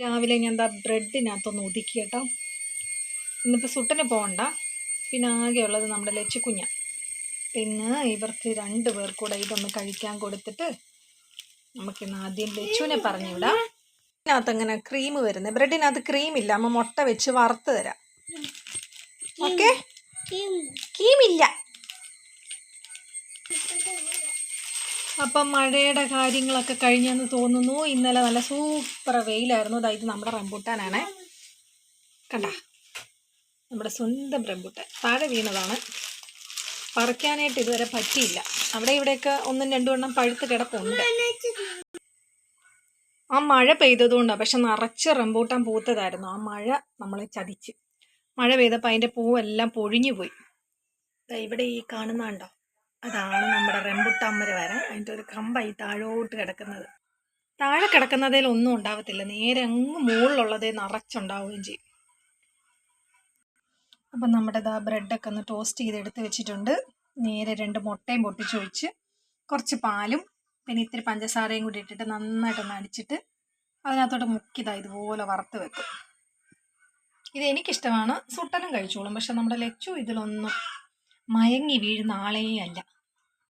രാവിലെ ഞാൻ എന്താ ബ്രെഡിനകത്തൊന്ന് ഒതുക്കി കേട്ടോ. ഇന്നിപ്പോൾ സുട്ടന് പോകണ്ട പിന്നെ ആകെയുള്ളത് നമ്മുടെ ലച്ചുകുഞ്ഞ പിന്നെ ഇവർക്ക് രണ്ട് പേർ കൂടെ ഇതൊന്ന് കഴിക്കാൻ കൊടുത്തിട്ട് നമുക്കിന്ന് ആദ്യം ലച്ചുവിനെ പറഞ്ഞു വിടാം ഇതിനകത്ത് അങ്ങനെ ക്രീം വരുന്നത് ബ്രെഡിനകത്ത് ക്രീം ഇല്ല. അമ്മ മുട്ട വെച്ച് വറുത്ത് തരാം. ഓക്കെ ക്രീമില്ല അപ്പം മഴയുടെ കാര്യങ്ങളൊക്കെ കഴിഞ്ഞെന്ന് തോന്നുന്നു. ഇന്നലെ നല്ല സൂപ്പർ വെയിലായിരുന്നു. അതായത് നമ്മുടെ റംബൂട്ടാനാണ്. കണ്ട? നമ്മുടെ സ്വന്തം റംബൂട്ടാൻ. താഴെ വീണതാണ്. പറിക്കാനായിട്ട് ഇതുവരെ പറ്റിയില്ല. അവിടെ ഇവിടെയൊക്കെ ഒന്നും രണ്ടു വണ്ണം പഴുത്ത് കിടപ്പുണ്ട്. ആ മഴ പെയ്തതുകൊണ്ടാണ് പക്ഷെ നിറച്ച് റംബൂട്ടാൻ പൂത്തതായിരുന്നു. ആ മഴ നമ്മളെ ചതിച്ച്. മഴ പെയ്തപ്പോൾ അതിന്റെ പൂവെല്ലാം പൊഴിഞ്ഞു പോയി ഇവിടെ ഈ കാണുന്ന കണ്ടോ? അതാണ് നമ്മുടെ റെമ്പുട്ടാൻ മരം വരെ അതിന്റെ ഒരു കമ്പായി താഴോട്ട് കിടക്കുന്നത്. താഴെ കിടക്കുന്നതിൽ ഒന്നും ഉണ്ടാവത്തില്ല. നേരെ അങ്ങ് മുകളിലുള്ളതേ നിറച്ചുണ്ടാവുകയും ചെയ്യും. അപ്പം നമ്മുടെ ഇതാ ബ്രെഡൊക്കെ ഒന്ന് ടോസ്റ്റ് ചെയ്ത് എടുത്ത് വെച്ചിട്ടുണ്ട്. നേരെ രണ്ട് മുട്ടയും പൊട്ടിച്ചൊഴിച്ച് കുറച്ച് പാലും പിന്നെ ഇത്തിരി പഞ്ചസാരയും കൂടി ഇട്ടിട്ട് നന്നായിട്ടൊന്ന് അടിച്ചിട്ട് അതിനകത്തോട്ട് മുക്കിതാ ഇതുപോലെ വറുത്ത് വെക്കും. ഇത് എനിക്കിഷ്ടമാണ്. സുട്ടനും കഴിച്ചോളും. പക്ഷെ നമ്മുടെ ലച്ചു ഇതിലൊന്നും മയങ്ങി വീഴുന്ന ആളേ അല്ല.